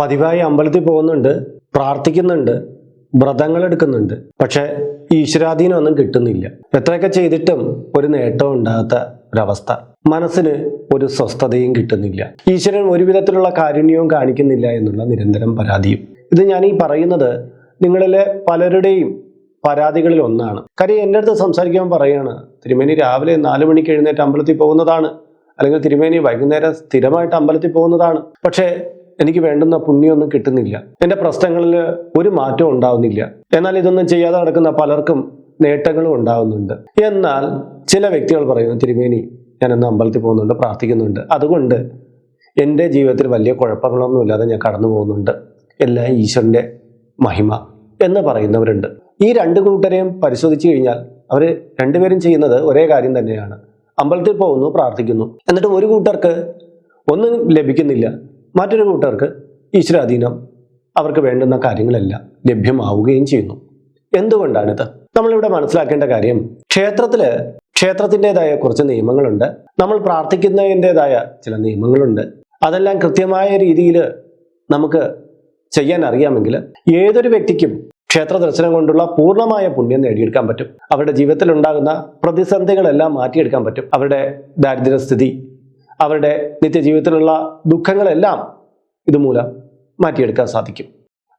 പതിവായി അമ്പലത്തിൽ പോകുന്നുണ്ട് പ്രാർത്ഥിക്കുന്നുണ്ട് വ്രതങ്ങൾ എടുക്കുന്നുണ്ട്. പക്ഷെ ഈശ്വരാധീനം ഒന്നും കിട്ടുന്നില്ല. എത്രയൊക്കെ ചെയ്തിട്ടും ഒരു നേട്ടവും ഉണ്ടാകാത്ത ഒരവസ്ഥ. മനസ്സിന് ഒരു സ്വസ്ഥതയും കിട്ടുന്നില്ല. ഈശ്വരൻ ഒരു വിധത്തിലുള്ള കാരുണ്യവും കാണിക്കുന്നില്ല എന്നുള്ള നിരന്തരം പരാതിയും. ഇത് ഞാൻ ഈ പറയുന്നത് നിങ്ങളിലെ പലരുടെയും പരാതികളിൽ ഒന്നാണ്. കാര്യം എന്റെ അടുത്ത് സംസാരിക്കാൻ പറയാണ് തിരുമേനി രാവിലെ നാല് മണിക്ക് എഴുന്നേറ്റ് അമ്പലത്തിൽ പോകുന്നതാണ്. അല്ലെങ്കിൽ തിരുമേനി വൈകുന്നേരം സ്ഥിരമായിട്ട് അമ്പലത്തിൽ പോകുന്നതാണ്. പക്ഷേ എനിക്ക് വേണ്ടുന്ന പുണ്യമൊന്നും കിട്ടുന്നില്ല. എന്റെ പ്രശ്നങ്ങളിൽ ഒരു മാറ്റവും ഉണ്ടാവുന്നില്ല. എന്നാൽ ഇതൊന്നും ചെയ്യാതെ നടക്കുന്ന പലർക്കും നേട്ടങ്ങളും ഉണ്ടാവുന്നുണ്ട്. എന്നാൽ ചില വ്യക്തികൾ പറയുന്നു തിരുമേനി ഞാൻ ഇന്ന് അമ്പലത്തിൽ പോകുന്നുണ്ട് പ്രാർത്ഥിക്കുന്നുണ്ട്. അതുകൊണ്ട് എന്റെ ജീവിതത്തിൽ വലിയ കുഴപ്പങ്ങളൊന്നുമില്ലാതെ ഞാൻ കടന്നു പോകുന്നുണ്ട്. എല്ലാം ഈശ്വരന്റെ മഹിമ എന്ന് പറയുന്നവരുണ്ട്. ഈ രണ്ട് കൂട്ടരെയും പരിശോധിച്ചു കഴിഞ്ഞാൽ അവർ രണ്ടുപേരും ചെയ്യുന്നത് ഒരേ കാര്യം തന്നെയാണ്. അമ്പലത്തിൽ പോകുന്നു പ്രാർത്ഥിക്കുന്നു. എന്നിട്ട് ഒരു കൂട്ടർക്ക് ഒന്നും ലഭിക്കുന്നില്ല. മറ്റൊരു കൂട്ടർക്ക് ഈശ്വരാധീനം അവർക്ക് വേണ്ടുന്ന കാര്യങ്ങളെല്ലാം ലഭ്യമാവുകയും ചെയ്യുന്നു. എന്തുകൊണ്ടാണിത്? നമ്മളിവിടെ മനസ്സിലാക്കേണ്ട കാര്യം ക്ഷേത്രത്തിൽ ക്ഷേത്രത്തിന്റെതായ കുറച്ച് നിയമങ്ങളുണ്ട്. നമ്മൾ പ്രാർത്ഥിക്കുന്നതിന്റെതായ ചില നിയമങ്ങളുണ്ട്. അതെല്ലാം കൃത്യമായ രീതിയിൽ നമുക്ക് ചെയ്യാൻ അറിയാമെങ്കിൽ ഏതൊരു വ്യക്തിക്കും ക്ഷേത്ര ദർശനം കൊണ്ടുള്ള പൂർണമായ പുണ്യം നേടിയെടുക്കാൻ പറ്റും. അവരുടെ ജീവിതത്തിൽ ഉണ്ടാകുന്ന പ്രതിസന്ധികളെല്ലാം മാറ്റിയെടുക്കാൻ പറ്റും. അവരുടെ ദാരിദ്ര്യസ്ഥിതി അവരുടെ നിത്യജീവിതത്തിലുള്ള ദുഃഖങ്ങളെല്ലാം ഇതുമൂലം മാറ്റിയെടുക്കാൻ സാധിക്കും.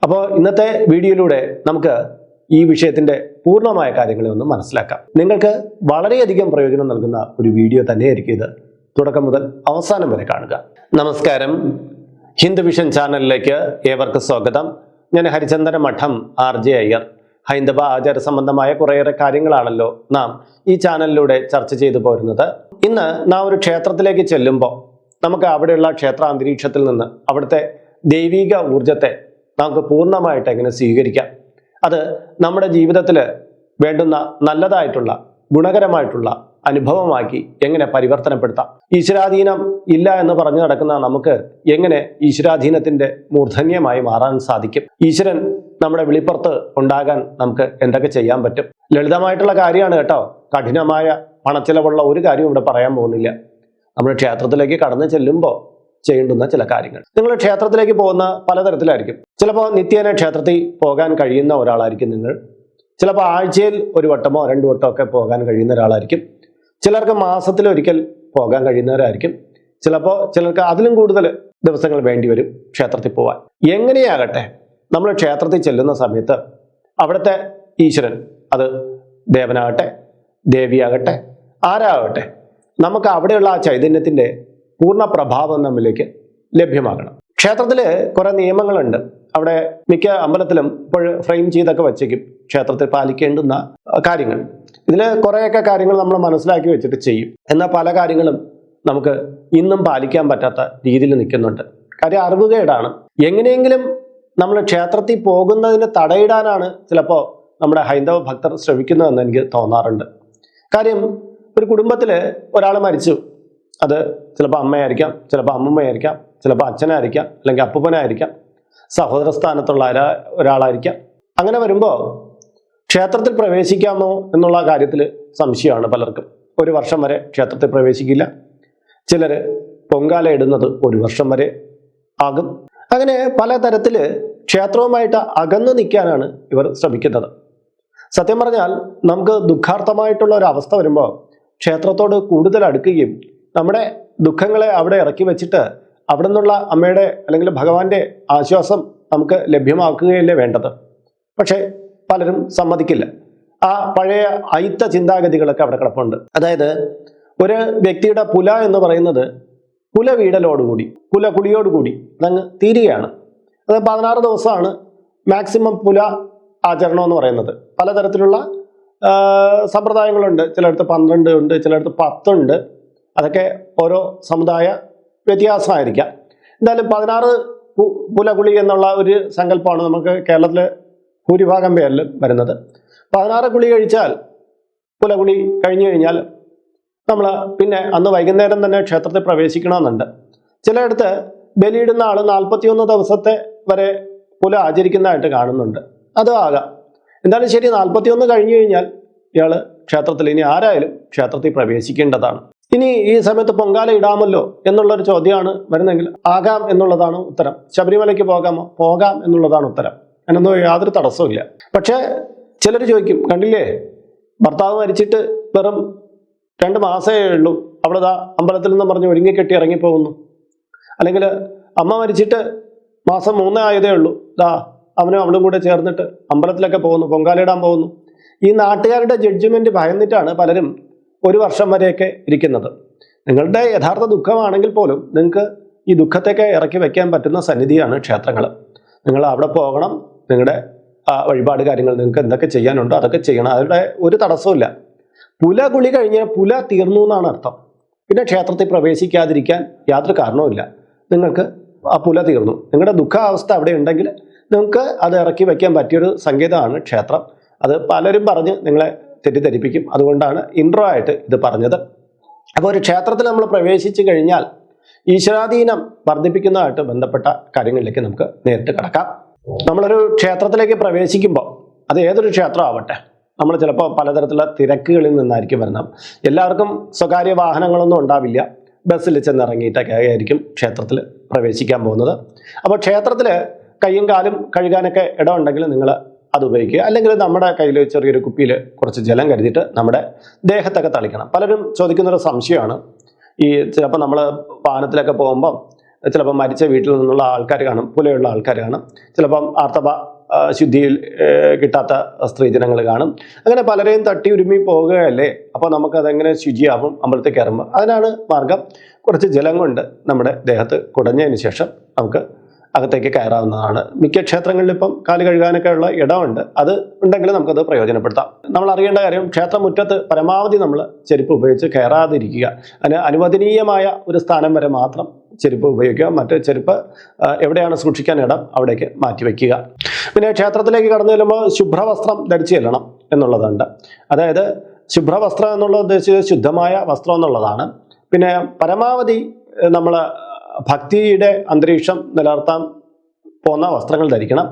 അപ്പോൾ ഇന്നത്തെ വീഡിയോയിലൂടെ നമുക്ക് ഈ വിഷയത്തിന്റെ പൂർണമായ കാര്യങ്ങളെ ഒന്ന് മനസ്സിലാക്കാം. നിങ്ങൾക്ക് വളരെയധികം പ്രയോജനം നൽകുന്ന ഒരു വീഡിയോ തന്നെയായിരിക്കും ഇത്. തുടക്കം മുതൽ അവസാനം വരെ കാണുക. നമസ്കാരം. ഹിന്ദു വിഷൻ ചാനലിലേക്ക് ഏവർക്കും സ്വാഗതം. ഞാൻ ഹരിചന്ദന മഠം ആർ ജെ അയ്യർ. ഹൈന്ദവ ആചാര സംബന്ധമായ കുറേയേറെ കാര്യങ്ങളാണല്ലോ നാം ഈ ചാനലിലൂടെ ചർച്ച ചെയ്തു പോരുന്നത്. ഇന്ന് നാം ഒരു ക്ഷേത്രത്തിലേക്ക് ചെല്ലുമ്പോൾ നമുക്ക് അവിടെയുള്ള ക്ഷേത്ര അന്തരീക്ഷത്തിൽ നിന്ന് അവിടുത്തെ ദൈവിക ഊർജത്തെ നമുക്ക് പൂർണമായിട്ട് എങ്ങനെ സ്വീകരിക്കാം? അത് നമ്മുടെ ജീവിതത്തിൽ വേണ്ടുന്ന നല്ലതായിട്ടുള്ള ഗുണകരമായിട്ടുള്ള അനുഭവമാക്കി എങ്ങനെ പരിവർത്തനപ്പെടുത്താം? ഈശ്വരാധീനം ഇല്ല എന്ന് പറഞ്ഞു നടക്കുന്ന നമുക്ക് എങ്ങനെ ഈശ്വരാധീനത്തിന്റെ മൂർധന്യമായി മാറാൻ സാധിക്കും? ഈശ്വരൻ നമ്മുടെ വെളിപ്പുറത്ത് ഉണ്ടാകാൻ നമുക്ക് എന്തൊക്കെ ചെയ്യാൻ പറ്റും? ലളിതമായിട്ടുള്ള കാര്യമാണ് കേട്ടോ. കഠിനമായ പണച്ചിലവുള്ള ഒരു കാര്യം ഇവിടെ പറയാൻ പോകുന്നില്ല. നമ്മൾ ക്ഷേത്രത്തിലേക്ക് കടന്നു ചെല്ലുമ്പോൾ ചെയ്യേണ്ടുന്ന ചില കാര്യങ്ങൾ. നിങ്ങൾ ക്ഷേത്രത്തിലേക്ക് പോകുന്ന പലതരത്തിലായിരിക്കും. ചിലപ്പോൾ നിത്യേന ക്ഷേത്രത്തിൽ പോകാൻ കഴിയുന്ന ഒരാളായിരിക്കും നിങ്ങൾ. ചിലപ്പോൾ ആഴ്ചയിൽ ഒരു വട്ടമോ രണ്ടു വട്ടമോ ഒക്കെ പോകാൻ കഴിയുന്ന ഒരാളായിരിക്കും. ചിലർക്ക് മാസത്തിൽ ഒരിക്കൽ പോകാൻ കഴിയുന്നവരായിരിക്കും. ചിലപ്പോൾ ചിലർക്ക് അതിലും കൂടുതൽ ദിവസങ്ങൾ വേണ്ടി വരും ക്ഷേത്രത്തിൽ പോകാൻ എങ്ങനെയാകട്ടെ നമ്മൾ ക്ഷേത്രത്തിൽ ചെല്ലുന്ന സമയത്ത് അവിടുത്തെ ഈശ്വരൻ അത് ദേവനാകട്ടെ ദേവിയാകട്ടെ ആരാകട്ടെ? നമുക്ക് അവിടെയുള്ള ആ ചൈതന്യത്തിന്റെ പൂർണ പ്രഭാവം നമ്മിലേക്ക് ലഭ്യമാകണം. ക്ഷേത്രത്തിൽ കുറേ നിയമങ്ങളുണ്ട്. അവിടെ മിക്ക അമ്പലത്തിലും ഇപ്പോൾ ഫ്രെയിം ചെയ്തൊക്കെ വച്ചേക്കും ക്ഷേത്രത്തിൽ പാലിക്കേണ്ടുന്ന കാര്യങ്ങൾ. ഇതിൽ കുറേയൊക്കെ കാര്യങ്ങൾ നമ്മൾ മനസ്സിലാക്കി വെച്ചിട്ട് ചെയ്യും. എന്നാൽ പല കാര്യങ്ങളും നമുക്ക് ഇന്നും പാലിക്കാൻ പറ്റാത്ത രീതിയിൽ നിൽക്കുന്നുണ്ട്. കാര്യം അറിവുകേടാണ്. എങ്ങനെയെങ്കിലും നമ്മൾ ക്ഷേത്രത്തിൽ പോകുന്നതിന് തടയിടാനാണ് ചിലപ്പോൾ നമ്മുടെ ഹൈന്ദവ ഭക്തർ ശ്രമിക്കുന്നതെന്ന് എനിക്ക് തോന്നാറുണ്ട്. കാര്യം ഒരു കുടുംബത്തിൽ ഒരാൾ മരിച്ചു. അത് ചിലപ്പോൾ അമ്മയായിരിക്കാം ചിലപ്പോൾ അമ്മമ്മയായിരിക്കാം ചിലപ്പോൾ അച്ഛനായിരിക്കാം അല്ലെങ്കിൽ അപ്പൂപ്പനായിരിക്കാം സഹോദര സ്ഥാനത്തുള്ള ഒരാളായിരിക്കാം. അങ്ങനെ വരുമ്പോൾ ക്ഷേത്രത്തിൽ പ്രവേശിക്കാമോ എന്നുള്ള കാര്യത്തിൽ സംശയമാണ് പലർക്കും. ഒരു വർഷം വരെ ക്ഷേത്രത്തിൽ പ്രവേശിക്കില്ല. ചിലർ പൊങ്കാല ഇടുന്നത് ഒരു വർഷം വരെ ആകും. അങ്ങനെ പലതരത്തിൽ ക്ഷേത്രവുമായിട്ട് അകന്നു നിൽക്കാനാണ് ഇവർ ശ്രമിക്കുന്നത്. സത്യം പറഞ്ഞാൽ നമുക്ക് ദുഃഖാർത്ഥമായിട്ടുള്ള ഒരു അവസ്ഥ വരുമ്പോൾ ക്ഷേത്രത്തോട് കൂടുതൽ അടുക്കുകയും നമ്മുടെ ദുഃഖങ്ങളെ അവിടെ ഇറക്കി വെച്ചിട്ട് അവിടെ നിന്നുള്ള അമ്മയുടെ അല്ലെങ്കിൽ ഭഗവാന്റെ ആശ്വാസം നമുക്ക് ലഭ്യമാക്കുകയല്ലേ വേണ്ടത്? പക്ഷേ പലരും സമ്മതിക്കില്ല. ആ പഴയ അയിത്ത ചിന്താഗതികളൊക്കെ അവിടെ കിടപ്പുണ്ട്. അതായത് ഒരു വ്യക്തിയുടെ പുല എന്ന് പറയുന്നത് പുല വീടലോടുകൂടി പുല കുടിയോടുകൂടി അതങ്ങ് തീരുകയാണ്. അത് പതിനാറ് ദിവസമാണ് മാക്സിമം പുല ആചരണം എന്ന് പറയുന്നത്. പലതരത്തിലുള്ള സമ്പ്രദായങ്ങളുണ്ട്. ചിലയിടത്ത് പന്ത്രണ്ട് ഉണ്ട് ചിലയിടത്ത് പത്തുണ്ട്. അതൊക്കെ ഓരോ സമുദായ വ്യത്യാസമായിരിക്കാം. എന്തായാലും പതിനാറ് കുലകുളി എന്നുള്ള ഒരു സങ്കല്പമാണ് നമുക്ക് കേരളത്തിൽ ഭൂരിഭാഗം പേരിൽ വരുന്നത്. പതിനാറ് കുളി കഴിച്ചാൽ പുലകുളി കഴിഞ്ഞു കഴിഞ്ഞാൽ നമ്മൾ പിന്നെ അന്ന് വൈകുന്നേരം തന്നെ ക്ഷേത്രത്തിൽ പ്രവേശിക്കണമെന്നുണ്ട്. ചിലയിടത്ത് ബലിയിടുന്ന ആൾ നാൽപ്പത്തിയൊന്ന് ദിവസത്തെ വരെ പുല ആചരിക്കുന്നതായിട്ട് കാണുന്നുണ്ട്. അതും ആകാം. എന്തായാലും ശരി നാൽപ്പത്തിയൊന്ന് കഴിഞ്ഞു കഴിഞ്ഞാൽ ഇയാൾ ക്ഷേത്രത്തിൽ ഇനി ആരായാലും ക്ഷേത്രത്തിൽ പ്രവേശിക്കേണ്ടതാണ്. ഇനി ഈ സമയത്ത് പൊങ്കാല ഇടാമല്ലോ എന്നുള്ളൊരു ചോദ്യമാണ് വരുന്നെങ്കിൽ ആകാം എന്നുള്ളതാണ് ഉത്തരം. ശബരിമലയ്ക്ക് പോകാമോ? പോകാം എന്നുള്ളതാണ് ഉത്തരം. അതിനൊന്നും യാതൊരു തടസ്സവും ഇല്ല പക്ഷേ ചിലർ ചോദിക്കും കണ്ടില്ലേ? ഭർത്താവ് മരിച്ചിട്ട് വെറും രണ്ട് മാസമേ ഉള്ളൂ. അവിടെ ദാ അമ്പലത്തിൽ നിന്ന് പറഞ്ഞ് ഒരുങ്ങിക്കെട്ടി ഇറങ്ങിപ്പോകുന്നു. അല്ലെങ്കിൽ അമ്മ മരിച്ചിട്ട് മാസം മൂന്നേ ആയതേ ഉള്ളൂ. ദാ അവനും അവളും കൂടെ ചേർന്നിട്ട് അമ്പലത്തിലൊക്കെ പോകുന്നു പൊങ്കാലയിടാൻ പോകുന്നു. ഈ നാട്ടുകാരുടെ ജഡ്ജ്മെന്റ് ഭയന്നിട്ടാണ് പലരും ഒരു വർഷം വരെയൊക്കെ ഇരിക്കുന്നത്. നിങ്ങളുടെ യഥാർത്ഥ ദുഃഖമാണെങ്കിൽ പോലും നിങ്ങൾക്ക് ഈ ദുഃഖത്തെയൊക്കെ ഇറക്കി വയ്ക്കാൻ പറ്റുന്ന സന്നിധിയാണ് ക്ഷേത്രങ്ങൾ നിങ്ങൾ അവിടെ പോകണം നിങ്ങളുടെ വഴിപാട് കാര്യങ്ങൾ നിങ്ങൾക്ക് എന്തൊക്കെ ചെയ്യാനുണ്ടോ അതൊക്കെ ചെയ്യണം. അതിവിടെ ഒരു തടസ്സമില്ല പുല കുളി കഴിഞ്ഞാൽ പുല തീർന്നു എന്നാണ് അർത്ഥം. പിന്നെ ക്ഷേത്രത്തിൽ പ്രവേശിക്കാതിരിക്കാൻ യാതൊരു കാരണവുമില്ല. നിങ്ങൾക്ക് ആ പുല തീർന്നു. നിങ്ങളുടെ ദുഃഖാവസ്ഥ അവിടെ ഉണ്ടെങ്കിൽ നിങ്ങൾക്ക് അത് ഇറക്കി വയ്ക്കാൻ പറ്റിയൊരു സംഗീതമാണ് ക്ഷേത്രം. അത് പലരും പറഞ്ഞ് നിങ്ങളെ തെറ്റിദ്ധരിപ്പിക്കും. അതുകൊണ്ടാണ് ഇൻട്രോ ആയിട്ട് ഇത് പറഞ്ഞത്. അപ്പോൾ ഒരു ക്ഷേത്രത്തിൽ നമ്മൾ പ്രവേശിച്ചു കഴിഞ്ഞാൽ ഈശ്വരാധീനം വർദ്ധിപ്പിക്കുന്നതായിട്ട് ബന്ധപ്പെട്ട കാര്യങ്ങളിലേക്ക് നമുക്ക് നേരിട്ട് കിടക്കാം. നമ്മളൊരു ക്ഷേത്രത്തിലേക്ക് പ്രവേശിക്കുമ്പോൾ അത് ഏതൊരു ക്ഷേത്രം ആവട്ടെ? നമ്മൾ ചിലപ്പോൾ പലതരത്തിലുള്ള തിരക്കുകളിൽ നിന്നായിരിക്കും വരണം. എല്ലാവർക്കും സ്വകാര്യ വാഹനങ്ങളൊന്നും ഉണ്ടാവില്ല. ബസ്സിൽ ചെന്നിറങ്ങിയിട്ടൊക്കെ ആയിരിക്കും ക്ഷേത്രത്തിൽ പ്രവേശിക്കാൻ പോകുന്നത്. അപ്പോൾ ക്ഷേത്രത്തിൽ കൈയും കാലും കഴുകാനൊക്കെ ഇടമുണ്ടെങ്കിൽ നിങ്ങൾ അത് ഉപയോഗിക്കുക. അല്ലെങ്കിൽ നമ്മുടെ കയ്യിൽ ചെറിയൊരു കുപ്പിയിൽ കുറച്ച് ജലം കരുതിയിട്ട് നമ്മുടെ ദേഹത്തൊക്കെ തളിക്കണം. പലരും ചോദിക്കുന്നൊരു സംശയമാണ്. ഈ ചിലപ്പോൾ നമ്മൾ പാനത്തിലൊക്കെ പോകുമ്പം ചിലപ്പോൾ മരിച്ച വീട്ടിൽ നിന്നുള്ള ആൾക്കാർ കാണും പുലയുള്ള ആൾക്കാർ കാണും. ചിലപ്പം ആർത്തവ ശുദ്ധിയിൽ കിട്ടാത്ത സ്ത്രീജനങ്ങൾ കാണും. അങ്ങനെ പലരെയും തട്ടി ഉരുമി പോകുകയല്ലേ അപ്പോൾ നമുക്കതെങ്ങനെ ശുചിയാവും അമ്പലത്തിൽ കയറുമ്പോൾ? അതിനാണ് മാർഗം കുറച്ച് ജലം കൊണ്ട് നമ്മുടെ ദേഹത്ത് കുടഞ്ഞതിന് ശേഷം നമുക്ക് അകത്തേക്ക് കയറാവുന്നതാണ്. മിക്ക ക്ഷേത്രങ്ങളിൽ ഇപ്പം കാൽ കഴുകാനൊക്കെ ഉള്ള ഇടമുണ്ട്. അത് ഉണ്ടെങ്കിൽ നമുക്കത് പ്രയോജനപ്പെടുത്താം. നമ്മൾ അറിയേണ്ട കാര്യം ക്ഷേത്രമുറ്റത്ത് പരമാവധി നമ്മൾ ചെരുപ്പ് ഉപയോഗിച്ച് കയറാതിരിക്കുക. അതിന് അനുവദനീയമായ ഒരു സ്ഥാനം വരെ മാത്രം ചെരുപ്പ് ഉപയോഗിക്കുക. മറ്റ് ചെരുപ്പ് എവിടെയാണ് സൂക്ഷിക്കാൻ ഇടം അവിടേക്ക് മാറ്റി വയ്ക്കുക. പിന്നെ ക്ഷേത്രത്തിലേക്ക് കടന്നു ചെല്ലുമ്പോൾ ശുഭ്രവസ്ത്രം ധരിച്ചു ചെല്ലണം എന്നുള്ളതുണ്ട്. അതായത് ശുഭ്രവസ്ത്രം എന്നുള്ളത് ഉദ്ദേശിച്ചത് ശുദ്ധമായ വസ്ത്രം എന്നുള്ളതാണ്. പിന്നെ പരമാവധി നമ്മൾ ഭക്തിയുടെ അന്തരീക്ഷം നിലനിർത്താൻ പോകുന്ന വസ്ത്രങ്ങൾ ധരിക്കണം.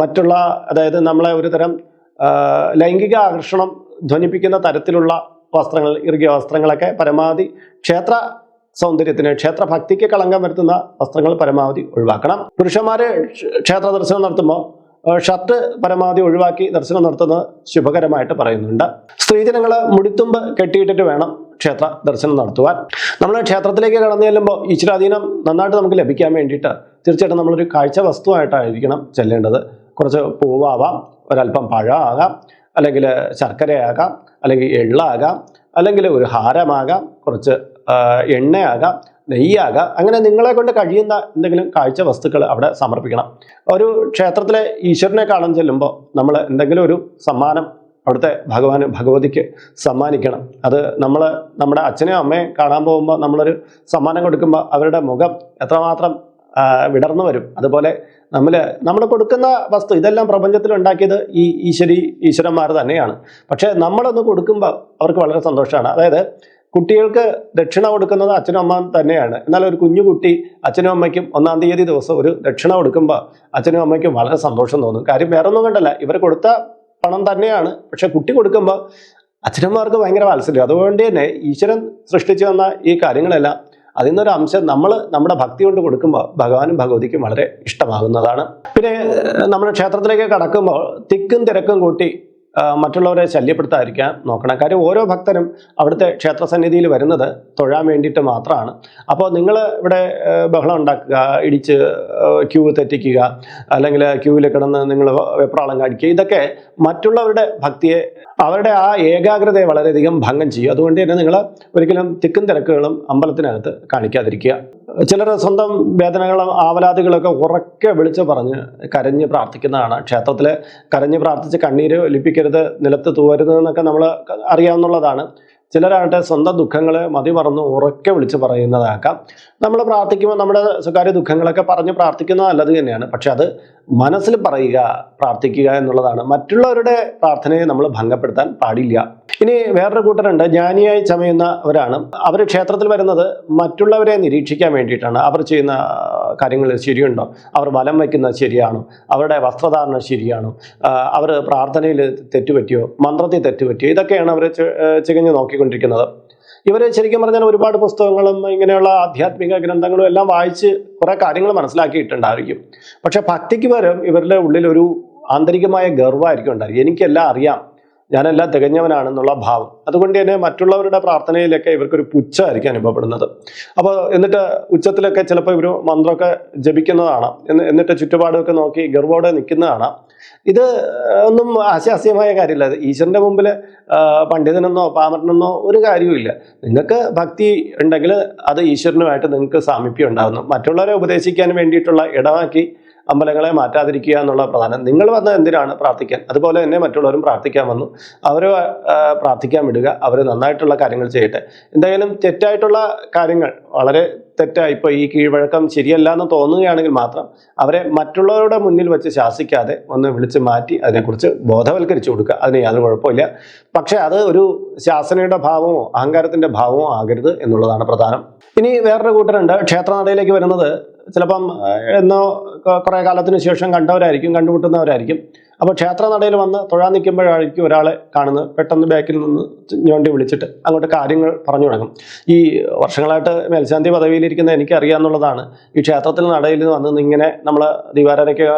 മറ്റുള്ള അതായത് നമ്മളെ ഒരു തരം ലൈംഗിക ആകർഷണം ധ്വനിപ്പിക്കുന്ന തരത്തിലുള്ള വസ്ത്രങ്ങൾ ഇറുകിയ വസ്ത്രങ്ങളൊക്കെ പരമാവധി ക്ഷേത്ര സൗന്ദര്യത്തിന് ക്ഷേത്ര ഭക്തിക്ക് കളങ്കം വരുത്തുന്ന വസ്ത്രങ്ങൾ പരമാവധി ഒഴിവാക്കണം. പുരുഷന്മാര് ക്ഷേത്ര ദർശനം നടത്തുമ്പോൾ ഷർട്ട് പരമാവധി ഒഴിവാക്കി ദർശനം നടത്തുന്നത് ശുഭകരമായിട്ട് പറയുന്നുണ്ട്. സ്ത്രീജനങ്ങൾ മുടിത്തുമ്പ് കെട്ടിയിട്ടിട്ട് വേണം ക്ഷേത്ര ദർശനം നടത്തുവാൻ. നമ്മൾ ക്ഷേത്രത്തിലേക്ക് കടന്നു ചെല്ലുമ്പോൾ ഈശ്വരാധീനം നന്നായിട്ട് നമുക്ക് ലഭിക്കാൻ വേണ്ടിയിട്ട് തീർച്ചയായിട്ടും നമ്മളൊരു കാഴ്ച വസ്തുവായിട്ടായിരിക്കണം ചെല്ലേണ്ടത്. കുറച്ച് പൂവാവാം ഒരല്പം പഴമാകാം അല്ലെങ്കിൽ ശർക്കരയാകാം അല്ലെങ്കിൽ എള്ളാകാം അല്ലെങ്കിൽ ഒരു ഹാരമാകാം കുറച്ച് എണ്ണയാകാം നെയ്യാകാം. അങ്ങനെ നിങ്ങളെ കൊണ്ട് കഴിയുന്ന എന്തെങ്കിലും കാഴ്ച വസ്തുക്കൾ അവിടെ സമർപ്പിക്കണം. ഒരു ക്ഷേത്രത്തിലെ ഈശ്വരനെ കാണാൻ ചെല്ലുമ്പോൾ നമ്മൾ എന്തെങ്കിലും ഒരു സമ്മാനം അവിടുത്തെ ഭഗവാന് ഭഗവതിക്ക് സമ്മാനിക്കണം. അത് നമ്മൾ നമ്മുടെ അച്ഛനെയും അമ്മയും കാണാൻ പോകുമ്പോൾ നമ്മളൊരു സമ്മാനം കൊടുക്കുമ്പോൾ അവരുടെ മുഖം എത്രമാത്രം വിടർന്നു വരും. അതുപോലെ നമ്മൾ നമ്മൾ കൊടുക്കുന്ന വസ്തു ഇതെല്ലാം പ്രപഞ്ചത്തിൽ ഉണ്ടാക്കിയത് ഈ ഈശ്വരി ഈശ്വരന്മാർ തന്നെയാണ്. പക്ഷേ നമ്മളൊന്ന് കൊടുക്കുമ്പോൾ അവർക്ക് വളരെ സന്തോഷമാണ്. അതായത് കുട്ടികൾക്ക് ദക്ഷിണ കൊടുക്കുന്നത് അച്ഛനും അമ്മ തന്നെയാണ്. എന്നാൽ ഒരു കുഞ്ഞു കുട്ടി അച്ഛനും അമ്മയ്ക്കും ഒന്നാം തീയതി ദിവസം ഒരു ദക്ഷിണ കൊടുക്കുമ്പോൾ അച്ഛനും അമ്മയ്ക്കും വളരെ സന്തോഷം തോന്നും. കാര്യം വേറെ ഒന്നും കണ്ടല്ല. ഇവർ കൊടുത്ത പണം തന്നെയാണ്. പക്ഷെ കുട്ടി കൊടുക്കുമ്പോൾ അച്ഛനമ്മമാർക്ക് ഭയങ്കര വാത്സല്യം. അതുകൊണ്ട് തന്നെ ഈശ്വരൻ സൃഷ്ടിച്ചു വന്ന ഈ കാര്യങ്ങളെല്ലാം അതിൽ നിന്നൊരു അംശം നമ്മൾ നമ്മുടെ ഭക്തി കൊണ്ട് കൊടുക്കുമ്പോൾ ഭഗവാനും ഭഗവതിക്കും വളരെ ഇഷ്ടമാകുന്നതാണ്. പിന്നെ നമ്മൾ ക്ഷേത്രത്തിലേക്ക് കടക്കുമ്പോൾ തിക്കും തിരക്കും കൂട്ടി മറ്റുള്ളവരെ ശല്യപ്പെടുത്താതിരിക്കാൻ നോക്കണം. കാര്യം ഓരോ ഭക്തരും അവിടുത്തെ ക്ഷേത്രസന്നിധിയിൽ വരുന്നത് തൊഴാൻ വേണ്ടിയിട്ട് മാത്രമാണ്. അപ്പോൾ നിങ്ങൾ ഇവിടെ ബഹളം ഉണ്ടാക്കുക ഇടിച്ച് ക്യൂ തെറ്റിക്കുക അല്ലെങ്കിൽ ക്യൂവിൽ കിടന്ന് നിങ്ങൾ വെപ്രാളം കാണിക്കുക ഇതൊക്കെ മറ്റുള്ളവരുടെ ഭക്തിയെ അവരുടെ ആ ഏകാഗ്രതയെ വളരെയധികം ഭംഗം ചെയ്യും. അതുകൊണ്ട് തന്നെ നിങ്ങൾ ഒരിക്കലും തിക്കും തിരക്കുകളും അമ്പലത്തിനകത്ത് കാണിക്കാതിരിക്കുക. ചിലർ സ്വന്തം വേദനകളും ആവലാതികളൊക്കെ ഉറക്കെ വിളിച്ച് പറഞ്ഞ് കരഞ്ഞ് പ്രാർത്ഥിക്കുന്നതാണ്. ക്ഷേത്രത്തിൽ കരഞ്ഞ് പ്രാർത്ഥിച്ച് കണ്ണീര് ഒലിപ്പിക്കരുത് നിലത്ത് തൂവരുതെന്നൊക്കെ നമ്മൾ അറിയാവുന്നതാണ് ചിലരാകട്ടെ സ്വന്തം ദുഃഖങ്ങളെ മതി മറന്ന് ഉറക്കെ വിളിച്ച് പറയുന്നതാക്കാം. നമ്മൾ പ്രാർത്ഥിക്കുമ്പോൾ നമ്മുടെ സ്വകാര്യ ദുഃഖങ്ങളൊക്കെ പറഞ്ഞ് പ്രാർത്ഥിക്കുന്നത് നല്ലത് തന്നെയാണ്. പക്ഷെ അത് മനസ്സിൽ പറയുക പ്രാർത്ഥിക്കുക എന്നുള്ളതാണ്. മറ്റുള്ളവരുടെ പ്രാർത്ഥനയെ നമ്മൾ ഭംഗപ്പെടുത്താൻ പാടില്ല. ഇനി വേറൊരു കൂട്ടരുണ്ട്. ജ്ഞാനിയായി ചമയുന്നവരാണ് അവർ ക്ഷേത്രത്തിൽ വരുന്നത് മറ്റുള്ളവരെ നിരീക്ഷിക്കാൻ വേണ്ടിയിട്ടാണ്. അവർ ചെയ്യുന്ന കാര്യങ്ങളിൽ ശരിയുണ്ടോ? അവർ വലം വയ്ക്കുന്നത് ശരിയാണോ? അവരുടെ വസ്ത്രധാരണം ശരിയാണോ? അവർ പ്രാർത്ഥനയിൽ തെറ്റുപറ്റിയോ? മന്ത്രത്തിൽ തെറ്റുപറ്റിയോ? ഇതൊക്കെയാണ് അവർ ചികഞ്ഞ് നോക്കിക്കൊണ്ടിരിക്കുന്നത്. ഇവർ ശരിക്കും പറഞ്ഞാൽ ഒരുപാട് പുസ്തകങ്ങളും ഇങ്ങനെയുള്ള ആധ്യാത്മിക ഗ്രന്ഥങ്ങളും എല്ലാം വായിച്ച് കുറേ കാര്യങ്ങൾ മനസ്സിലാക്കിയിട്ടുണ്ടായിരിക്കും. പക്ഷെ ഭക്തിക്ക് പകരം ഇവരുടെ ഉള്ളിൽ ഒരു ആന്തരികമായ ഗർവമായിരിക്കും ഉണ്ടായിരിക്കും. എനിക്കെല്ലാം അറിയാം. ഞാനെല്ലാം തികഞ്ഞവനാണെന്നുള്ള ഭാവം. അതുകൊണ്ട് തന്നെ മറ്റുള്ളവരുടെ പ്രാർത്ഥനയിലൊക്കെ ഇവർക്കൊരു പുച്ഛമായിരിക്കും അനുഭവപ്പെടുന്നത്. അപ്പോൾ എന്നിട്ട് ഉച്ചത്തിലൊക്കെ ചിലപ്പോൾ ഇവർ മന്ത്രമൊക്കെ ജപിക്കുന്നതാണ്. എന്ന് എന്നിട്ട് ചുറ്റുപാടുമൊക്കെ നോക്കി ഗർവോടെ നിൽക്കുന്നതാണ്. ഇത് ഒന്നും ആശാസ്യമായ കാര്യമില്ല. ഈശ്വരന്റെ മുമ്പിൽ പണ്ഡിതനെന്നോ പാമരനെന്നോ ഒരു കാര്യവുമില്ല. നിങ്ങൾക്ക് ഭക്തി ഉണ്ടെങ്കിൽ അത് ഈശ്വരനുമായിട്ട് നിങ്ങൾക്ക് സാമീപ്യം ഉണ്ടാകുന്നു. മറ്റുള്ളവരെ ഉപദേശിക്കാൻ വേണ്ടിയിട്ടുള്ള ഇടമാക്കി അമ്പലങ്ങളെ മാറ്റാതിരിക്കുക എന്നുള്ള പ്രധാനം നിങ്ങൾ വന്നത് എന്തിനാണ് പ്രാർത്ഥിക്കാൻ? അതുപോലെ തന്നെ മറ്റുള്ളവരും പ്രാർത്ഥിക്കാൻ വന്നു. അവരെ പ്രാർത്ഥിക്കാൻ വിടുക. അവർ നന്നായിട്ടുള്ള കാര്യങ്ങൾ ചെയ്യട്ടെ. എന്തായാലും തെറ്റായിട്ടുള്ള കാര്യങ്ങൾ വളരെ തെറ്റായി. ഇപ്പോൾ ഈ കീഴ്വഴക്കം ശരിയല്ല എന്ന് തോന്നുകയാണെങ്കിൽ മാത്രം അവരെ മറ്റുള്ളവരുടെ മുന്നിൽ വെച്ച് ശാസിക്കാതെ ഒന്ന് വിളിച്ച് മാറ്റി അതിനെക്കുറിച്ച് ബോധവൽക്കരിച്ചു കൊടുക്കുക. അതിന് യാതൊരു കുഴപ്പമില്ല. പക്ഷേ അത് ഒരു ശാസനയുടെ ഭാവമോ അഹങ്കാരത്തിന്റെ ഭാവമോ ആകരുത് എന്നുള്ളതാണ് പ്രധാനം. ഇനി വേറൊരു കൂട്ടരുണ്ട്. ക്ഷേത്രനടയിലേക്ക് വരുന്നത് ചിലപ്പം എന്നോ കുറേ കാലത്തിന് ശേഷം കണ്ടവരായിരിക്കും കണ്ടുമുട്ടുന്നവരായിരിക്കും. അപ്പോൾ ക്ഷേത്രനടയിൽ വന്ന് തൊഴാൻ നിൽക്കുമ്പോഴായിരിക്കും ഒരാളെ കാണുന്നത്. പെട്ടെന്ന് ബാക്കിൽ നിന്ന് ഞോണ്ടി വിളിച്ചിട്ട് അങ്ങോട്ട് കാര്യങ്ങൾ പറഞ്ഞു തുടങ്ങും. ഈ വർഷങ്ങളായിട്ട് മേൽശാന്തി പദവിയിലിരിക്കുന്ന എനിക്കറിയാമെന്നുള്ളതാണ് ഈ ക്ഷേത്രത്തിൽ നടയിൽ വന്ന് ഇങ്ങനെ നമ്മൾ ദീപാരാധനയ്ക്ക്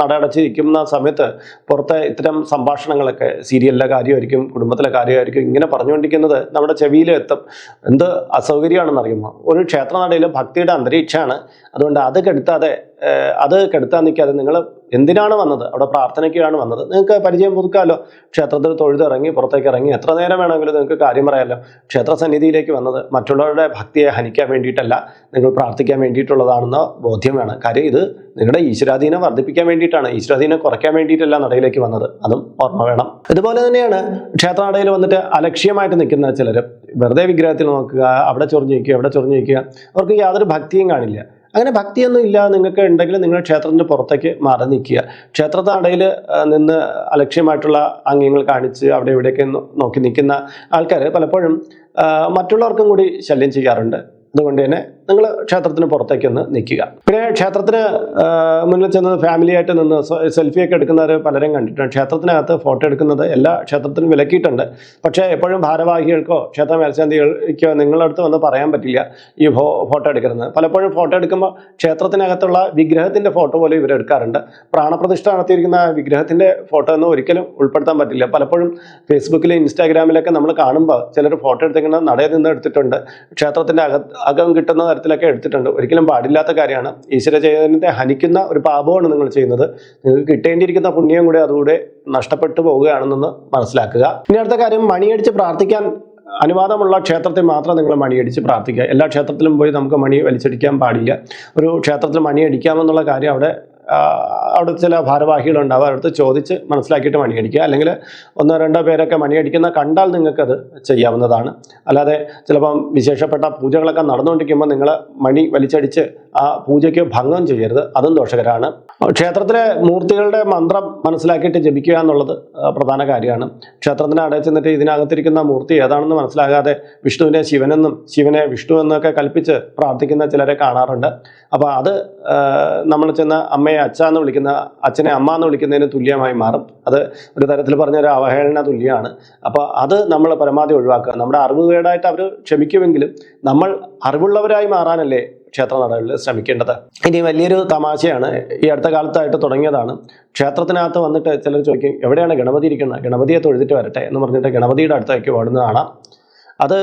നട അടച്ചിരിക്കുന്ന സമയത്ത് പുറത്തെ ഇത്തരം സംഭാഷണങ്ങളൊക്കെ സീരിയലിലെ കാര്യമായിരിക്കും കുടുംബത്തിലെ കാര്യമായിരിക്കും ഇങ്ങനെ പറഞ്ഞുകൊണ്ടിരിക്കുന്നത് നമ്മുടെ ചെവിയിൽ എത്തും. എന്ത് അസൗകര്യമാണെന്ന് ഒരു ക്ഷേത്രനടയിൽ ഭക്തിയുടെ അന്തരീക്ഷമാണ്. അതുകൊണ്ട് അത് കെടുത്താതെ അത് കെടുത്താൻ നിൽക്കാതെ നിങ്ങൾ എന്തിനാണ് വന്നത്? അവിടെ പ്രാർത്ഥനയ്ക്കാണ് വന്നത്. നിങ്ങൾക്ക് പരിചയം പുതുക്കാമല്ലോ ക്ഷേത്രത്തിൽ തൊഴുതിറങ്ങി പുറത്തേക്ക് ഇറങ്ങി എത്ര നേരം വേണമെങ്കിലും നിങ്ങൾക്ക് കാര്യം പറയാമല്ലോ ക്ഷേത്ര സന്നിധിയിലേക്ക് വന്നത് മറ്റുള്ളവരുടെ ഭക്തിയെ ഹനിക്കാൻ വേണ്ടിയിട്ടല്ല നിങ്ങൾ പ്രാർത്ഥിക്കാൻ വേണ്ടിയിട്ടുള്ളതാണെന്ന ബോധ്യം വേണം കാര്യം ഇത് നിങ്ങളുടെ ഈശ്വരാധീനം വർദ്ധിപ്പിക്കാൻ വേണ്ടിയിട്ടാണ്. ഈശ്വരാധീനം കുറയ്ക്കാൻ വേണ്ടിയിട്ടല്ല നടയിലേക്ക് വന്നത്. അതും ഓർമ്മ വേണം. ഇതുപോലെ തന്നെയാണ് ക്ഷേത്രനടയിൽ വന്നിട്ട് അലക്ഷ്യമായിട്ട് നിൽക്കുന്ന ചിലർ വെറുതെ വിഗ്രഹത്തിൽ നോക്കുക അവിടെ ചൊറിഞ്ഞ് നിൽക്കുക ഇവിടെ ചൊറിഞ്ഞ് നിൽക്കുക. അവർക്ക് യാതൊരു ഭക്തിയും കാണില്ല. അങ്ങനെ ഭക്തിയൊന്നും ഇല്ല നിങ്ങൾക്ക് ഉണ്ടെങ്കിൽ നിങ്ങൾ ക്ഷേത്രത്തിന്റെ പുറത്തേക്ക് മാറി നിൽക്കുക. ക്ഷേത്രത്തിനടയിൽ നിന്ന് അലക്ഷ്യമായിട്ടുള്ള അംഗ്യങ്ങൾ കാണിച്ച് അവിടെ ഇവിടെയൊക്കെ നോക്കി നിൽക്കുന്ന ആൾക്കാർ പലപ്പോഴും മറ്റുള്ളവർക്കും കൂടി ശല്യം ചെയ്യാറുണ്ട്. അതുകൊണ്ട് തന്നെ നിങ്ങൾ ക്ഷേത്രത്തിന് പുറത്തേക്ക് ഒന്ന് നിൽക്കുക. പിന്നെ ക്ഷേത്രത്തിന് മുന്നിൽ ചെന്ന് ഫാമിലി ആയിട്ട് നിന്ന് സെൽഫിയൊക്കെ എടുക്കുന്നവർ പലരും കണ്ടിട്ടുണ്ട്. ക്ഷേത്രത്തിനകത്ത് ഫോട്ടോ എടുക്കുന്നത് എല്ലാ ക്ഷേത്രത്തിനും വിലക്കിയിട്ടുണ്ട്. പക്ഷേ എപ്പോഴും ഭാരവാഹികൾക്കോ ക്ഷേത്ര നിങ്ങളുടെ അടുത്ത് വന്ന് പറയാൻ പറ്റില്ല ഈ ഫോട്ടോ എടുക്കുന്നത്. പലപ്പോഴും ഫോട്ടോ എടുക്കുമ്പോൾ ക്ഷേത്രത്തിനകത്തുള്ള വിഗ്രഹത്തിന്റെ ഫോട്ടോ പോലും ഇവരെടുക്കാറുണ്ട് പ്രാണപ്രതിഷ്ഠ നടത്തിയിരിക്കുന്ന വിഗ്രഹത്തിന്റെ ഫോട്ടോ ഒന്നും ഒരിക്കലും ഉൾപ്പെടുത്താൻ പറ്റില്ല. പലപ്പോഴും ഫേസ്ബുക്കിലും ഇൻസ്റ്റാഗ്രാമിലൊക്കെ നമ്മൾ കാണുമ്പോൾ ചിലർ ഫോട്ടോ എടുത്തിങ്ങനെ നടയിൽ നിന്ന് എടുത്തിട്ടുണ്ട്. ക്ഷേത്രത്തിന്റെ അകം കിട്ടുന്ന തരത്തിലൊക്കെ എടുത്തിട്ടുണ്ട്. ഒരിക്കലും പാടില്ലാത്ത കാര്യമാണ്. ഈശ്വര ചൈതന്യത്തെ ഹനിക്കുന്ന ഒരു പാപമാണ് നിങ്ങൾ ചെയ്യുന്നത്. നിങ്ങൾക്ക് കിട്ടേണ്ടിയിരിക്കുന്ന പുണ്യം കൂടെ അതുകൂടെ നഷ്ടപ്പെട്ടു പോവുകയാണെന്നൊന്ന് മനസ്സിലാക്കുക. ഇനി അടുത്ത കാര്യം മണിയടിച്ച് പ്രാർത്ഥിക്കാൻ അനുവാദമുള്ള ക്ഷേത്രത്തിൽ മാത്രം നിങ്ങൾ മണിയടിച്ച് പ്രാർത്ഥിക്കുക. എല്ലാ ക്ഷേത്രത്തിലും പോയി നമുക്ക് മണി വലിച്ചടിക്കാൻ പാടില്ല. ഒരു ക്ഷേത്രത്തിൽ മണിയടിക്കാമെന്നുള്ള കാര്യം അവിടെ അവിടെ ചില ഭാരവാഹികളുണ്ടാവും. അവരടുത്ത് ചോദിച്ച് മനസ്സിലാക്കിയിട്ട് മണിയടിക്കുക. അല്ലെങ്കിൽ ഒന്നോ രണ്ടോ പേരൊക്കെ മണിയടിക്കുന്ന കണ്ടാൽ നിങ്ങൾക്കത് ചെയ്യാവുന്നതാണ്. അല്ലാതെ ചിലപ്പം വിശേഷപ്പെട്ട പൂജകളൊക്കെ നടന്നുകൊണ്ടിരിക്കുമ്പോൾ നിങ്ങൾ മണി വലിച്ചടിച്ച് ആ പൂജയ്ക്ക് ഭംഗം ചെയ്യരുത്. അതും ദോഷകരമാണ്. ക്ഷേത്രത്തിലെ മൂർത്തികളുടെ മന്ത്രം മനസ്സിലാക്കിയിട്ട് ജപിക്കുക എന്നുള്ളത് പ്രധാന കാര്യമാണ്. ക്ഷേത്രത്തിന് അവിടെ ചെന്നിട്ട് ഇതിനകത്തിരിക്കുന്ന മൂർത്തി ഏതാണെന്ന് മനസ്സിലാകാതെ വിഷ്ണുവിനെ ശിവനെന്നും ശിവനെ വിഷ്ണു എന്നൊക്കെ കൽപ്പിച്ച് പ്രാർത്ഥിക്കുന്ന ചിലരെ കാണാറുണ്ട്. അപ്പോൾ അത് നമ്മൾ ചെന്ന് അമ്മയെ അച്ഛ എന്ന് വിളിക്കുന്ന അച്ഛനെ അമ്മ എന്ന് വിളിക്കുന്നതിന് തുല്യമായി മാറും. അത് ഒരു തരത്തിൽ പറഞ്ഞ ഒരു അവഹേളന തുല്യമാണ് അപ്പോൾ അത് നമ്മൾ പരമാവധി ഒഴിവാക്കുക. നമ്മുടെ അറിവുകേടായിട്ട് അവർ ക്ഷമിക്കുമെങ്കിലും നമ്മൾ അറിവുള്ളവരായി മാറാനല്ലേ ക്ഷേത്ര നടകളിൽ ശ്രമിക്കേണ്ടത്. ഇനി വലിയൊരു തമാശയാണ് ഈ അടുത്ത കാലത്തായിട്ട് തുടങ്ങിയതാണ്. ക്ഷേത്രത്തിനകത്ത് വന്നിട്ട് ചിലർ ചോദിക്കും എവിടെയാണ് ഗണപതി ഇരിക്കുന്നത്? ഗണപതിയെ തൊഴുതിട്ട് വരട്ടെ എന്ന് പറഞ്ഞിട്ട് ഗണപതിയുടെ അടുത്തേക്ക് ഓടുന്നതാണ്. അത്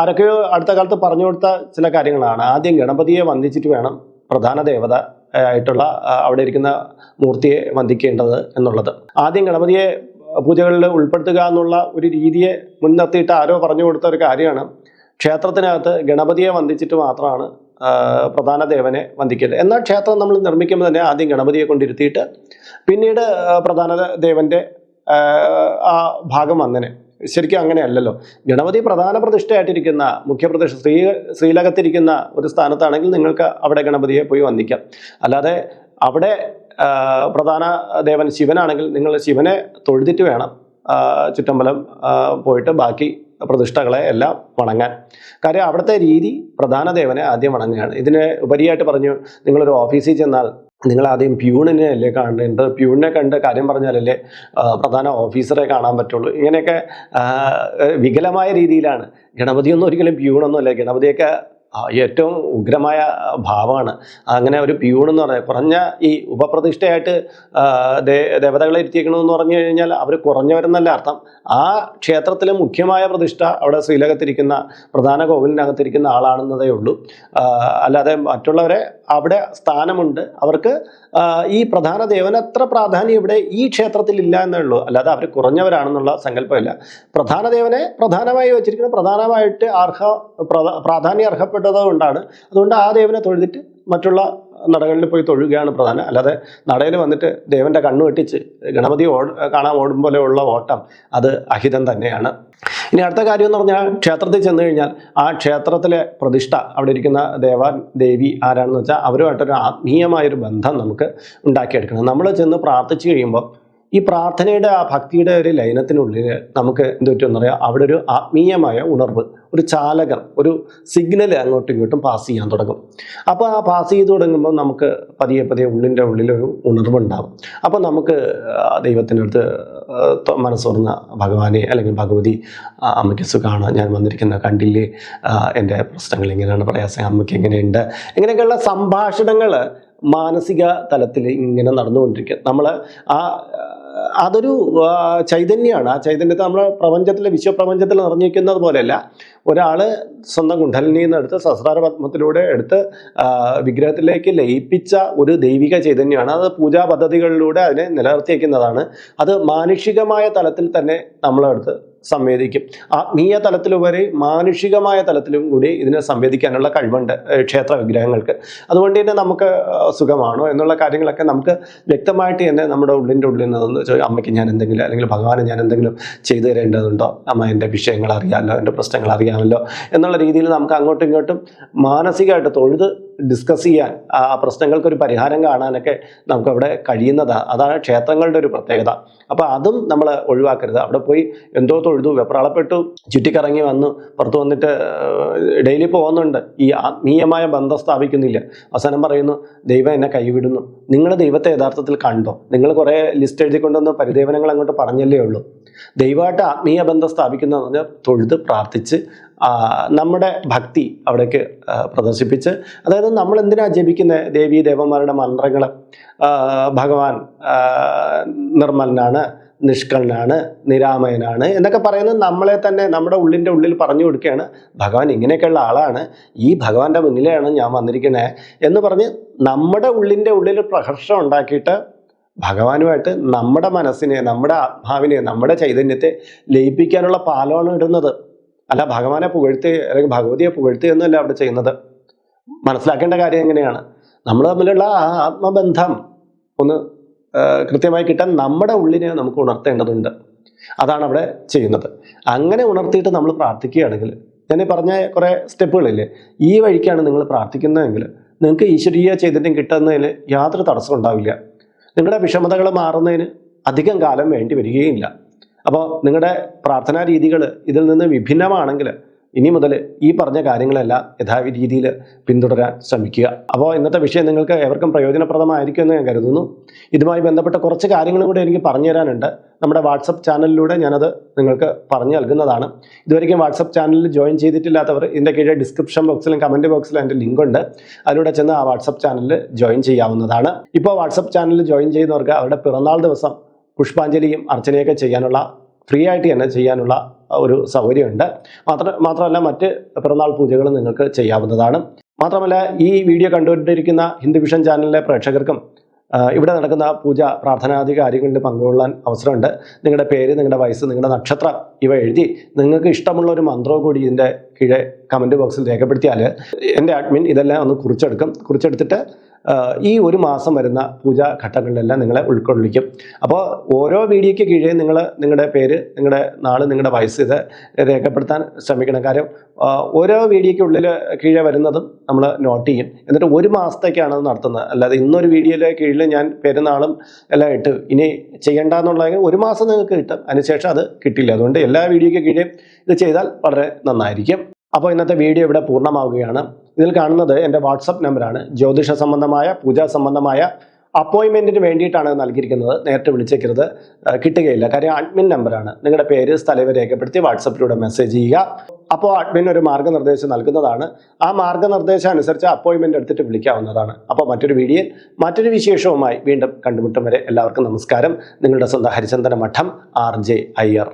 ആരൊക്കെയോ അടുത്ത കാലത്ത് പറഞ്ഞു കൊടുത്ത ചില കാര്യങ്ങളാണ്. ആദ്യം ഗണപതിയെ വന്ദിച്ചിട്ട് വേണം പ്രധാന ദേവത ആയിട്ടുള്ള അവിടെ ഇരിക്കുന്ന മൂർത്തിയെ വന്ദിക്കേണ്ടത് എന്നുള്ളത്. ആദ്യം ഗണപതിയെ പൂജകളിൽ ഉൾപ്പെടുത്തുക എന്നുള്ള ഒരു രീതിയെ മുൻനിർത്തിയിട്ട് ആരോ പറഞ്ഞു കൊടുത്ത ഒരു കാര്യമാണ്. ക്ഷേത്രത്തിനകത്ത് ഗണപതിയെ വന്ദിച്ചിട്ട് മാത്രമാണ് പ്രധാന ദേവനെ വന്ദിക്കരുത് എന്നാൽ ക്ഷേത്രം നമ്മൾ നിർമ്മിക്കുമ്പോൾ തന്നെ ആദ്യം ഗണപതിയെ കൊണ്ടിരുത്തിയിട്ട് പിന്നീട് പ്രധാന ദേവന്റെ ആ, ഭാഗം അങ്ങനെ ശരിക്കും അങ്ങനെയല്ലല്ലോ ഗണപതി പ്രധാന പ്രതിഷ്ഠയായിട്ടിരിക്കുന്ന മുഖ്യപ്രതിഷ്ഠ ശ്രീ ശ്രീലകത്തിരിക്കുന്ന ഒരു സ്ഥാനത്താണെങ്കിൽ നിങ്ങൾക്ക് അവിടെ ഗണപതിയെ പോയി വന്ദിക്കാം. അല്ലാതെ അവിടെ പ്രധാന ദേവൻ ശിവനാണെങ്കിൽ നിങ്ങൾ ശിവനെ തൊഴുതിട്ട് വേണം ചുറ്റമ്പലം പോയിട്ട് ബാക്കി പ്രതിഷ്ഠകളെ എല്ലാം വണങ്ങാൻ. കാര്യം അവിടുത്തെ രീതി പ്രധാന ദേവനെ ആദ്യം വണങ്ങുകയാണ്. ഇതിന് ഉപരിയായിട്ട് പറഞ്ഞു നിങ്ങളൊരു ഓഫീസിൽ ചെന്നാൽ നിങ്ങൾ ആദ്യം പ്യൂണിനെ അല്ലേ കാണേണ്ടത്? പ്യൂണിനെ കണ്ട് കാര്യം പറഞ്ഞാലല്ലേ പ്രധാന ഓഫീസറെ കാണാൻ പറ്റുള്ളൂ. ഇങ്ങനെയൊക്കെ വികലമായ രീതിയിലാണ്. ഗണപതിയൊന്നും ഒരിക്കലും പ്യൂണൊന്നും അല്ലേ ഗണപതിയൊക്കെ ഏറ്റവും ഉഗ്രമായ ഭാവമാണ്. അങ്ങനെ ഒരു പ്യൂൺ എന്ന് പറഞ്ഞാൽ കുറഞ്ഞ ഈ ഉപപ്രതിഷ്ഠയായിട്ട് ദേവതകളെ ഇരുത്തിയിരിക്കണമെന്ന് പറഞ്ഞു കഴിഞ്ഞാൽ അവർ കുറഞ്ഞവരെന്നല്ല അർത്ഥം. ആ ക്ഷേത്രത്തിലെ മുഖ്യമായ പ്രതിഷ്ഠ അവിടെ ശ്രീലകത്തിരിക്കുന്ന പ്രധാന കോവിലിനകത്തിരിക്കുന്ന ആളാണെന്നതേ ഉള്ളൂ. അല്ലാതെ മറ്റുള്ളവരെ അവിടെ സ്ഥാനമുണ്ട്. അവർക്ക് ഈ പ്രധാന ദേവന് അത്ര പ്രാധാന്യം ഇവിടെ ഈ ക്ഷേത്രത്തിൽ ഇല്ല എന്നേ ഉള്ളൂ. അല്ലാതെ അവർ കുറഞ്ഞവരാണെന്നുള്ള സങ്കല്പമില്ല. പ്രധാന ദേവനെ പ്രധാനമായി വെച്ചിരിക്കുന്നത് പ്രധാനമായിട്ട് അർഹ പ്രധ- പ്രാധാന്യം അർഹപ്പെട്ടതുകൊണ്ടാണ് അതുകൊണ്ട് ആ ദേവനെ തൊഴുതിട്ട് മറ്റുള്ള നടകളിൽ പോയി തൊഴുകയാണ് പ്രധാനം. അല്ലാതെ നടയിൽ വന്നിട്ട് ദേവന്റെ കണ്ണു വെട്ടിച്ച് ഗണപതി ഓ കാണാൻ ഓടും പോലെയുള്ള ഓട്ടം അത് അഹിതം തന്നെയാണ്. ഇനി അടുത്ത കാര്യം എന്ന് പറഞ്ഞാൽ ക്ഷേത്രത്തിൽ ചെന്ന് കഴിഞ്ഞാൽ ആ ക്ഷേത്രത്തിലെ പ്രതിഷ്ഠ അവിടെ ഇരിക്കുന്ന ദേവാൻ ദേവി ആരാണെന്ന് വെച്ചാൽ അവരുമായിട്ടൊരു ആത്മീയമായൊരു ബന്ധം നമുക്ക് ഉണ്ടാക്കിയെടുക്കണം. നമ്മൾ ചെന്ന് പ്രാർത്ഥിച്ചു കഴിയുമ്പോൾ ഈ പ്രാർത്ഥനയുടെ ആ ഭക്തിയുടെ ഒരു ലയനത്തിനുള്ളിൽ നമുക്ക് എന്ത് പറ്റുമെന്ന് പറയാം അവിടെ ഒരു ആത്മീയമായ ഉണർവ് ഒരു ചാലകം ഒരു സിഗ്നൽ അങ്ങോട്ടും ഇങ്ങോട്ടും പാസ് ചെയ്യാൻ തുടങ്ങും. അപ്പോൾ ആ പാസ് ചെയ്ത് തുടങ്ങുമ്പോൾ നമുക്ക് പതിയെ പതിയെ ഉള്ളിന്റെ ഉള്ളിലൊരു ഉണർവുണ്ടാകും അപ്പോൾ നമുക്ക് ദൈവത്തിനടുത്ത് ദൈവത്തിന്റെ അടുത്ത് ആ, മനസ്സ് തുറന്ന ഭഗവാനെ അല്ലെങ്കിൽ ഭഗവതി അമ്മയ്ക്ക് സുഖമാണ് ഞാൻ വന്നിരിക്കുന്ന കണ്ടില്ലേ? എന്റെ പ്രശ്നങ്ങൾ എങ്ങനെയാണ് പ്രയാസം അമ്മയ്ക്ക് എങ്ങനെയുണ്ട്? ഇങ്ങനെയൊക്കെയുള്ള സംഭാഷണങ്ങൾ മാനസിക തലത്തിൽ ഇങ്ങനെ നടന്നുകൊണ്ടിരിക്കുക നമ്മൾ ആ അതൊരു ചൈതന്യമാണ് ആ ചൈതന്യത്തെ നമ്മുടെ പ്രപഞ്ചത്തിലെ വിശ്വപ്രപഞ്ചത്തിൽ നിറഞ്ഞിരിക്കുന്നത് പോലെയല്ല. ഒരാൾ സ്വന്തം കുണ്ഠലിനിയിൽ നിന്ന് എടുത്ത് സഹസ്രാര പത്മത്തിലൂടെ എടുത്ത് വിഗ്രഹത്തിലേക്ക് ലയിപ്പിച്ച ഒരു ദൈവിക ചൈതന്യമാണ്. അത് പൂജാ പദ്ധതികളിലൂടെ അതിനെ നിലനിർത്തിയേക്കുന്നതാണ്. അത് മാനുഷികമായ തലത്തിൽ തന്നെ നമ്മളെടുത്ത് സംവേദിക്കും. ആത്മീയ തലത്തിലുപരി മാനുഷികമായ തലത്തിലും കൂടി ഇതിനെ സംവേദിക്കാനുള്ള കഴിവുണ്ട് ക്ഷേത്ര വിഗ്രഹങ്ങൾക്ക്. അതുകൊണ്ട് തന്നെ നമുക്ക് സുഖമാണോ എന്നുള്ള കാര്യങ്ങളൊക്കെ നമുക്ക് വ്യക്തമായിട്ട് തന്നെ നമ്മുടെ ഉള്ളിന്റെ ഉള്ളിൽ നിന്ന് അമ്മയ്ക്ക് ഞാൻ എന്തെങ്കിലും അല്ലെങ്കിൽ ഭഗവാന് ഞാൻ എന്തെങ്കിലും ചെയ്തു തരേണ്ടതുണ്ടോ? അമ്മ എന്റെ വിഷയങ്ങൾ അറിയാമല്ലോ എന്റെ പ്രശ്നങ്ങൾ അറിയാമല്ലോ എന്നുള്ള രീതിയിൽ നമുക്ക് അങ്ങോട്ടും ഇങ്ങോട്ടും മാനസികമായിട്ട് തൊഴുത് ഡിസ്കസ് ചെയ്യാൻ ആ പ്രശ്നങ്ങൾക്കൊരു പരിഹാരം കാണാനൊക്കെ നമുക്കവിടെ കഴിയുന്നതാണ് അതാണ് ക്ഷേത്രങ്ങളുടെ ഒരു പ്രത്യേകത. അപ്പോൾ അതും നമ്മൾ ഒഴിവാക്കരുത്. അവിടെ പോയി എന്തോ തൊഴുതു വെപ്രാളപ്പെട്ടു ചുറ്റിക്കറങ്ങി വന്നു പുറത്ത് വന്നിട്ട് ഡെയിലി പോകുന്നുണ്ട്. ഈ ആത്മീയമായ ബന്ധം സ്ഥാപിക്കുന്നില്ല. അവസാനം പറയുന്നു ദൈവം എന്നെ കൈവിടുന്നു. നിങ്ങൾ ദൈവത്തെ യഥാർത്ഥത്തിൽ കണ്ടോ? നിങ്ങൾ കുറേ ലിസ്റ്റ് എഴുതിക്കൊണ്ടുവന്ന് പരിദേവനങ്ങൾ അങ്ങോട്ട് പറഞ്ഞല്ലേ ഉള്ളൂ. ദൈവമായിട്ട് ആത്മീയ ബന്ധം പറഞ്ഞാൽ തൊഴുത് പ്രാർത്ഥിച്ച് നമ്മുടെ ഭക്തി അവിടേക്ക് പ്രദർശിപ്പിച്ച്. അതായത് നമ്മൾ എന്തിനാ ജപിക്കുന്ന? ദേവീ ദേവന്മാരുടെ മന്ത്രങ്ങൾ ഭഗവാൻ നിർമ്മലനാണ് നിഷ്കളനാണ് നിരാമയനാണ് എന്നൊക്കെ പറയുന്നത് നമ്മളെ തന്നെ നമ്മുടെ ഉള്ളിന്റെ ഉള്ളിൽ പറഞ്ഞു കൊടുക്കുകയാണ്. ഭഗവാൻ ഇങ്ങനെയൊക്കെയുള്ള ആളാണ്. ഈ ഭഗവാന്റെ മുന്നിലെയാണ് ഞാൻ വന്നിരിക്കുന്നത് എന്ന് പറഞ്ഞ് നമ്മുടെ ഉള്ളിന്റെ ഉള്ളിൽ പ്രഹർഷം ഉണ്ടാക്കിയിട്ട് ഭഗവാനുമായിട്ട് നമ്മുടെ മനസ്സിനെ നമ്മുടെ ആത്മാവിനെ നമ്മുടെ ചൈതന്യത്തെ ലയിപ്പിക്കാനുള്ള പാലമാണ് ഇടുന്നത്. അല്ല ഭഗവാനെ പുകഴ്ത്തി അല്ലെങ്കിൽ ഭഗവതിയെ പുകഴ്ത്തി എന്നല്ല അവിടെ ചെയ്യുന്നത്. മനസ്സിലാക്കേണ്ട കാര്യം എങ്ങനെയാണ് നമ്മൾ തമ്മിലുള്ള ആ ആത്മബന്ധം ഒന്ന് കൃത്യമായി കിട്ടാൻ നമ്മുടെ ഉള്ളിനെ നമുക്ക് ഉണർത്തേണ്ടതുണ്ട്. അതാണ് അവിടെ ചെയ്യുന്നത്. അങ്ങനെ ഉണർത്തിയിട്ട് നമ്മൾ പ്രാർത്ഥിക്കുകയാണെങ്കിൽ ഞാൻ പറഞ്ഞ കുറേ സ്റ്റെപ്പുകളില്ലേ ഈ വഴിക്കാണ് നിങ്ങൾ പ്രാർത്ഥിക്കുന്നതെങ്കിൽ നിങ്ങൾക്ക് ഈശ്വരീയ ചൈതന്യം കിട്ടുന്നതിൽ യാതൊരു തടസ്സം ഉണ്ടാവില്ല. നിങ്ങളുടെ വിഷമതകൾ മാറുന്നതിന് അധികം കാലം വേണ്ടി വരികയില്ല. അപ്പോൾ നിങ്ങളുടെ പ്രാർത്ഥനാ രീതികൾ ഇതിൽ നിന്ന് വിഭിന്നമാണെങ്കിൽ ഇനി മുതൽ ഈ പറഞ്ഞ കാര്യങ്ങളെല്ലാം യഥാവി രീതിയിൽ പിന്തുടരാൻ ശ്രമിക്കുക. അപ്പോൾ ഇന്നത്തെ വിഷയം നിങ്ങൾക്ക് എവർക്കും പ്രയോജനപ്രദമായിരിക്കും എന്ന് ഞാൻ കരുതുന്നു. ഇതുമായി ബന്ധപ്പെട്ട കുറച്ച് കാര്യങ്ങളും കൂടെ എനിക്ക് പറഞ്ഞു തരാനുണ്ട്. നമ്മുടെ വാട്സപ്പ് ചാനലിലൂടെ ഞാനത് നിങ്ങൾക്ക് പറഞ്ഞു നൽകുന്നതാണ്. ഇതുവരെയും വാട്സപ്പ് ചാനലിൽ ജോയിൻ ചെയ്തിട്ടില്ലാത്തവർ ഇതിന്റെ കീഴെ ഡിസ്ക്രിപ്ഷൻ ബോക്സിലും കമന്റ് ബോക്സിലും എന്റെ ലിങ്ക് ഉണ്ട്. അതിലൂടെ ചെന്ന് ആ വാട്സപ്പ് ചാനലിൽ ജോയിൻ ചെയ്യാവുന്നതാണ്. ഇപ്പോൾ വാട്സപ്പ് ചാനലിൽ ജോയിൻ ചെയ്യുന്നവർക്ക് അവരുടെ പിറന്നാൾ ദിവസം പുഷ്പാഞ്ജലിയും അർച്ചനയൊക്കെ ചെയ്യാനുള്ള ഫ്രീ ആയിട്ട് തന്നെ ചെയ്യാനുള്ള ഒരു സൗകര്യമുണ്ട്. മാത്ര മാത്രമല്ല മറ്റ് പിറന്നാൾ പൂജകളും നിങ്ങൾക്ക് ചെയ്യാവുന്നതാണ്. മാത്രമല്ല ഈ വീഡിയോ കണ്ടുകൊണ്ടിരിക്കുന്ന ഹിന്ദു വിഷൻ ചാനലിലെ പ്രേക്ഷകർക്കും ഇവിടെ നടക്കുന്ന പൂജ പ്രാർത്ഥനാദി കാര്യങ്ങളിൽ പങ്കുകൊള്ളാൻ അവസരമുണ്ട്. നിങ്ങളുടെ പേര് നിങ്ങളുടെ വയസ്സ് നിങ്ങളുടെ നക്ഷത്രം ഇവ എഴുതി നിങ്ങൾക്ക് ഇഷ്ടമുള്ള ഒരു മന്ത്രവും കൂടി ഇതിന്റെ കീഴെ കമന്റ് ബോക്സിൽ രേഖപ്പെടുത്തിയാൽ എന്റെ അഡ്മിൻ ഇതെല്ലാം ഒന്ന് കുറിച്ചെടുക്കും. കുറിച്ചെടുത്തിട്ട് ഈ ഒരു മാസം വരുന്ന പൂജാ ഘട്ടങ്ങളിലെല്ലാം നിങ്ങളെ ഉൾക്കൊള്ളിക്കും. അപ്പോൾ ഓരോ വീഡിയോയ്ക്ക് കീഴേ നിങ്ങൾ നിങ്ങളുടെ പേര് നിങ്ങളുടെ നാൾ നിങ്ങളുടെ വയസ്സ് ഇത് രേഖപ്പെടുത്താൻ ശ്രമിക്കണം. കാര്യം ഓരോ വീഡിയോയ്ക്കുള്ളിൽ കീഴേ വരുന്നതും നമ്മൾ നോട്ട് ചെയ്യും. എന്നിട്ട് ഒരു മാസത്തേക്കാണ് അത് നടത്തുന്നത്. അല്ലാതെ ഇന്നൊരു വീഡിയോയിലെ കീഴിൽ ഞാൻ പെരുന്നാളും എല്ലാം ഇട്ട്. ഇനി ചെയ്യേണ്ടെന്നുള്ളതെങ്കിൽ ഒരു മാസം നിങ്ങൾക്ക് കിട്ടും. അതിനുശേഷം അത് കിട്ടില്ല. അതുകൊണ്ട് എല്ലാ വീഡിയോയ്ക്ക് കീഴേ ഇത് ചെയ്താൽ വളരെ നന്നായിരിക്കും. അപ്പോൾ ഇന്നത്തെ വീഡിയോ ഇവിടെ പൂർണമാവുകയാണ്. ഇതിൽ കാണുന്നത് എന്റെ വാട്സപ്പ് നമ്പറാണ്. ജ്യോതിഷ സംബന്ധമായ പൂജാ സംബന്ധമായ അപ്പോയിൻമെന്റിന് വേണ്ടിയിട്ടാണ് നൽകിയിരിക്കുന്നത്. നേരത്തെ വിളിച്ചേക്കരുത്. കിട്ടുകയില്ല. കാര്യം അഡ്മിൻ നമ്പറാണ്. നിങ്ങളുടെ പേര് സ്ഥലം രേഖപ്പെടുത്തി വാട്സപ്പിലൂടെ മെസ്സേജ് ചെയ്യുക. അപ്പോൾ അഡ്മിൻ ഒരു മാർഗനിർദ്ദേശം നൽകുന്നതാണ്. ആ മാർഗനിർദ്ദേശം അനുസരിച്ച് അപ്പോയിൻമെന്റ് എടുത്തിട്ട് വിളിക്കാവുന്നതാണ്. അപ്പോൾ മറ്റൊരു വീഡിയോ മറ്റൊരു വിശേഷവുമായി വീണ്ടും കണ്ടുമുട്ടും വരെ എല്ലാവർക്കും നമസ്കാരം. നിങ്ങളുടെ സ്വന്തം ഹരിചന്ദന മഠം ആർ ജെ അയ്യർ.